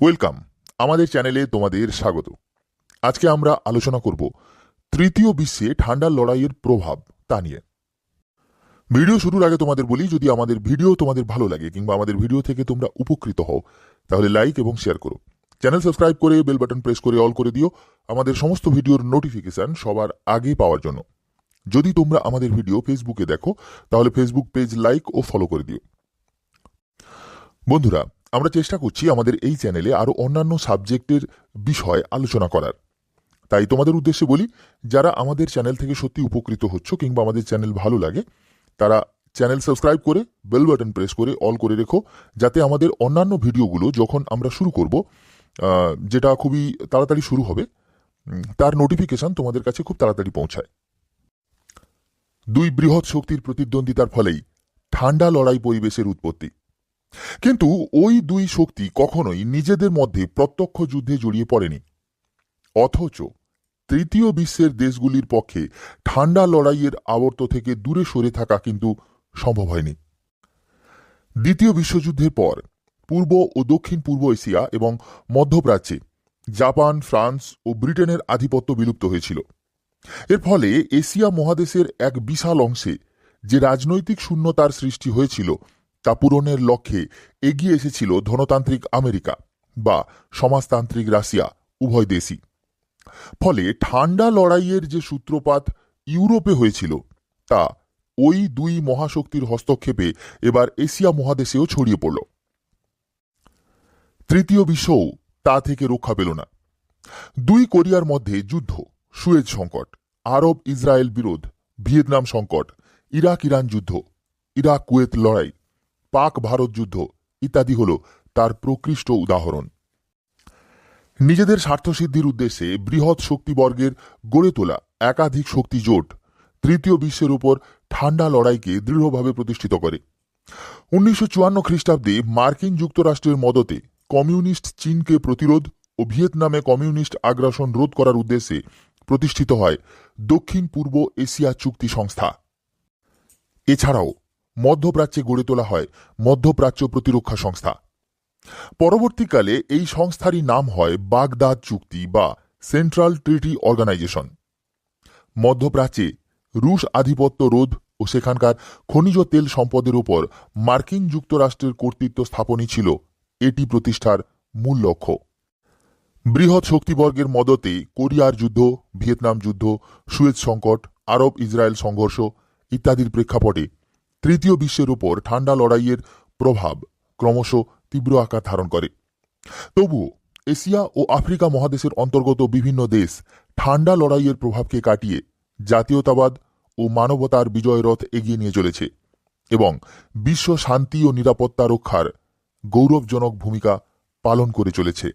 Welcome. আমাদের চ্যানেলে তোমাদের স্বাগত। আজকে আমরা আলোচনা করব তৃতীয় বিশ্বে ঠান্ডার লড়াইয়ের প্রভাব তা নিয়ে। ভিডিও শুরুর আগে তোমাদের বলি, যদি আমাদের ভিডিও তোমাদের ভালো লাগে কিংবা আমাদের ভিডিও থেকে তোমরা উপকৃত হও, তাহলে লাইক এবং শেয়ার করো। চ্যানেল সাবস্ক্রাইব করে বেল বাটন প্রেস করে অল করে দিও। আমাদের সমস্ত ভিডিওর নোটিফিকেশন সবার আগে পাওয়ার জন্য। যদি তোমরা আমাদের ভিডিও ফেসবুকে দেখো, তাহলে ফেসবুক পেজ লাইক ও ফলো করে দিও। বন্ধুরা আমরা চেষ্টা করছি আমাদের এই চ্যানেলে আরও অন্যান্য সাবজেক্টের বিষয় আলোচনা করার। তাই তোমাদের উদ্দেশ্যে বলি, যারা আমাদের চ্যানেল থেকে সত্যি উপকৃত হচ্ছ কিংবা আমাদের চ্যানেল ভালো লাগে, তারা চ্যানেল সাবস্ক্রাইব করে, বেল বাটন প্রেস করে, অল করে রেখো, যাতে আমাদের অন্যান্য ভিডিওগুলো যখন আমরা শুরু করব যেটা খুবই তাড়াতাড়ি শুরু হবে তার নোটিফিকেশন তোমাদের কাছে খুব তাড়াতাড়ি পৌঁছায়। দুই বৃহৎ শক্তির প্রতিদ্বন্দ্বিতার ফলেই ঠান্ডা লড়াই পরিবেশের উৎপত্তি। কিন্তু ওই দুই শক্তি কখনোই নিজেদের মধ্যে প্রত্যক্ষ যুদ্ধে জড়িয়ে পড়েনি। অথচ তৃতীয় বিশ্বের দেশগুলির পক্ষে ঠান্ডা লড়াইয়ের আবর্ত থেকে দূরে সরে থাকা কিন্তু সম্ভব হয়নি। দ্বিতীয় বিশ্বযুদ্ধের পর পূর্ব ও দক্ষিণ পূর্ব এশিয়া এবং মধ্যপ্রাচ্যে জাপান, ফ্রান্স ও ব্রিটেনের আধিপত্য বিলুপ্ত হয়েছিল। এর ফলে এশিয়া মহাদেশের এক বিশাল অংশে যে রাজনৈতিক শূন্যতার সৃষ্টি হয়েছিল তা পূরণের লক্ষ্যে এগিয়ে এসেছিল ধনতান্ত্রিক আমেরিকা বা সমাজতান্ত্রিক রাশিয়া, উভয় দেশই। ফলে ঠান্ডা লড়াইয়ের যে সূত্রপাত ইউরোপে হয়েছিল, তা ওই দুই মহাশক্তির হস্তক্ষেপে এবার এশিয়া মহাদেশেও ছড়িয়ে পড়ল। তৃতীয় বিশ্বও তা থেকে রক্ষা পেল না। দুই কোরিয়ার মধ্যে যুদ্ধ, সুয়েজ সংকট আরব ইসরায়েল বিরোধ, ভিয়েতনাম সংকট ইরাক ইরান যুদ্ধ ইরাক কুয়েত লড়াই পাক ভারত যুদ্ধ ইত্যাদি হল তার প্রকৃষ্ট উদাহরণ। নিজেদের স্বার্থসিদ্ধির উদ্দেশ্যে বৃহৎ শক্তিবর্গের গড়ে তোলা একাধিক শক্তি জোট তৃতীয় বিশ্বের উপর ঠান্ডা লড়াইকে দৃঢ়ভাবে প্রতিষ্ঠিত করে। উনিশশো চুয়ান্ন খ্রিস্টাব্দে মার্কিন যুক্তরাষ্ট্রের মদতে কমিউনিস্ট চীনকে প্রতিরোধ ও ভিয়েতনামে কমিউনিস্ট আগ্রাসন রোধ করার উদ্দেশ্যে প্রতিষ্ঠিত হয় দক্ষিণ পূর্ব এশিয়া চুক্তি সংস্থা। এছাড়াও মধ্যপ্রাচ্যে গড়ে তোলা হয় মধ্যপ্রাচ্য প্রতিরক্ষা সংস্থা। পরবর্তীকালে এই সংস্থারই নাম হয় বাগদাদ চুক্তি বা সেন্ট্রাল ট্রিটি অর্গানাইজেশন। মধ্যপ্রাচ্যে রুশ আধিপত্য রোধ ও সেখানকার খনিজ তেল সম্পদের উপর মার্কিন যুক্তরাষ্ট্রের কর্তৃত্ব স্থাপনই ছিল এটি প্রতিষ্ঠার মূল লক্ষ্য। বৃহৎ শক্তিবর্গের মদতে কোরিয়ার যুদ্ধ, ভিয়েতনাম যুদ্ধ, সুয়েজ সংকট আরব ইসরায়েল সংঘর্ষ ইত্যাদির প্রেক্ষাপটে তৃতীয় বিশ্বের উপর ঠান্ডা লড়াইয়ের প্রভাব ক্রমশ তীব্র আকার ধারণ করে। তবুও এশিয়া ও আফ্রিকা মহাদেশের অন্তর্গত বিভিন্ন দেশ ঠান্ডা লড়াইয়ের প্রভাবকে কাটিয়ে জাতীয়তাবাদ ও মানবতার বিজয় রথ এগিয়ে নিয়ে চলেছে এবং বিশ্ব শান্তি ও নিরাপত্তা রক্ষার গৌরবজনক ভূমিকা পালন করে চলেছে।